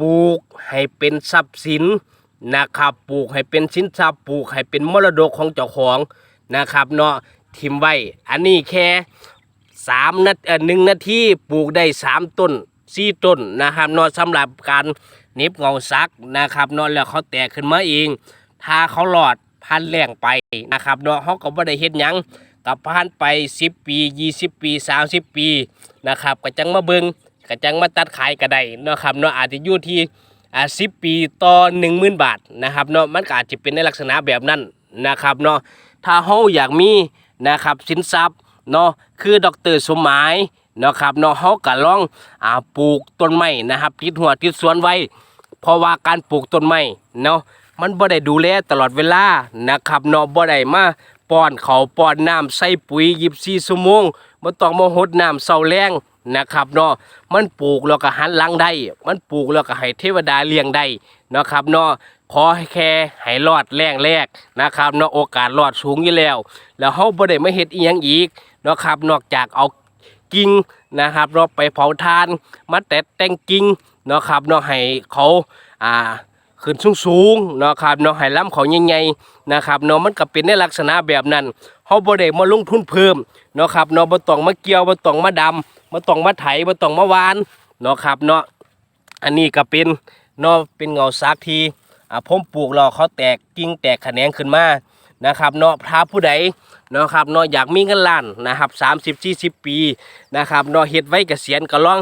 ปลูกให้เป็นทรัพย์สินนะครับปลูกให้เป็นสินทรัพย์ปลูกให้เป็นมรดกของเจ้าของนะครับเนาะทิมไว้อันนี้แค่สามนาทีหนึ่งนาทีปลูกได้สามต้นสี่ต้นนะครับเนาะสำหรับการน็บเงาซักนะครับเนาะแล้วเขาแตกขึ้นมาเอง ถ้าเขาหลอดพันแรงไปนะครับเนาะเขาก็บ่ได้เฮ็ดยังกับพันไป 10 ปี 20 ปี 30 ปีนะครับก็จังมาเบิง ก็จังมาตัดขายก็ได้เนาะครับเนาะอาจจะอยู่ที่อ่า10ปีต่อ10,000บาทนะครับเนาะมันก็อาจจะเป็นในลักษณะแบบนั้นนะครับเนาะถ้าเฮาอยากมีนะครับสินทรัพย์เนาะคือดรสมหมายเนาะครับเนาะเฮาก็ลองอ่าปลูกต้นไม้นะครับติดหัวติดสวนไว้ เพราะว่าการปลูกต้นไม้เนาะมันบ่ได้ดูแลตลอดเวลานะครับเนาะบ่ได้มาป้อนเขาป้อนน้ำใส่ปุ๋ย24ชั่วโมงบ่ต้องมาหดน้ำเช้าแรง นะครับเนาะมันปลูกแล้วก็หันหลังได้ มันปลูกแล้วก็ให้เทวดาเลี้ยงได้นะครับเนาะขอให้แค่ให้รอดแรงแรกนะครับเนาะโอกาสรอดสูงอยู่แล้ว แล้วเฮาบ่ได้มาเฮ็ดอีหยังอีกนะครับนอกจากเอากิ่งนะครับเราะไปเผาทานมาแต่แต่งกิ่งนะครับเนาะให้เขาอ่าขึ้นสูงสูงๆนะครับเนาะให้ล้ำเขาใหญ่ๆนะครับเนาะมันก็เป็นในลักษณะแบบนั้นเฮาบ่ได้มาลงทุนเพิ่มนะครับเนาะบ่ต้องมาเกี่ยวบ่ต้องมาดำบ่ต้องมาไถบ่ต้องมาวานเนาะครับเนาะอันนี้ก็เป็นเนาะเป็นเงาซักทีอ่าผมปลูกแล้วเขาแตกกิ่งแตกแขนงขึ้นมานะครับเนาะถ้าผู้ใดเนาะครับเนาะอยากมีเงินล้านนะครับ30 40ปีนะครับเนาะเฮ็ดไว้เกษียณก็ลอง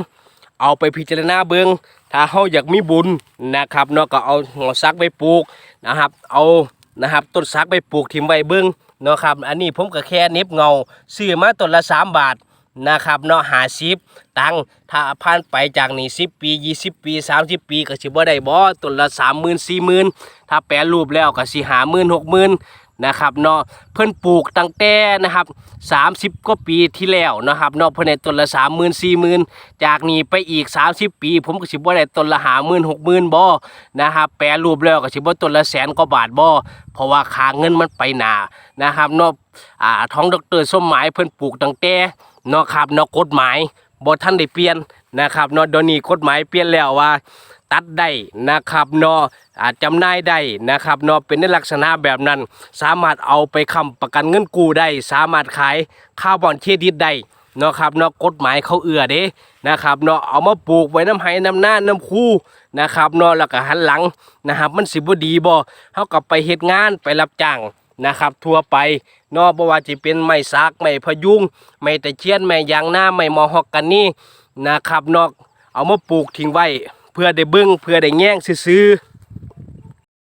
เอาไปพิจารณาเบิ่งถ้าเฮาอยากมีบุญนะครับเนาะก็เอาหัวซักไปปลูกนะครับเอานะครับต้นซักไปปลูกทิมไว้เบิ่งเนาะครับอันนี้ผมก็แค่เน็บเงาซื้อมาต้นละ3บาท นะครับเนาะหาสิบตังถ้าผ่านไปจากนี้10ปี20ปี30ปีก็สิบ่ได้บ่ต้นละ30,000 40,000ถ้าแปรรูปแล้วก็สิหา10,000 60,000น นะครับเนาะเพิ่นปลูกตั้งแต่นะครับ 30กว่าปีที่แล้วนะครับเนาะเพิ่นได้ต้นละ30,000 40,000จากนี้ไปอีก 30 ปี ผมก็สิบ่ได้ต้นละ50,000 60,000บ่นะครับแปรรูปแล้วก็สิบ่ต้นละแสนกว่าบาทบ่เพราะว่าค่าเงินมันไปหนานะครับเนาะอ่าท้องดรสมหมายเพิ่นปลูกตั้งแต่เนาะครับเนาะกฎหมายบ่ทันได้เปลี่ยนนะครับเนาะเดี๋ยวนี้กฎหมายเปลี่ยนแล้วว่า ตัดได้นะครับเนาะอาจจำหน่ายได้นะครับเนาะเป็นในลักษณะแบบนั้น สามารถเอาไปค้ำประกันเงินกู้ได้ สามารถขายข้าวบอนเครดิตได้เนาะครับเนาะกฎหมายเขาเอื้อเด้นะครับเนาะเอามาปลูกไว้น้ำไห้น้ำหน้าน้ำคูนะครับเนาะแล้วก็หันหลังนะครับมันสิบดีบ่เฮากับไปเฮ็ดงานไปรับจ้างนะครับ ทั่วไปเนาะบ่ว่าจะเป็นไม้ซักไม้พยุงไม้ตะเคียนไม้ยางหน้าไม้มอฮอกกันนี่นะครับเนาะเอามาปลูกทิ้งไว้ พื่อได้เบิ้งเพื่อได้แย่งซื้อ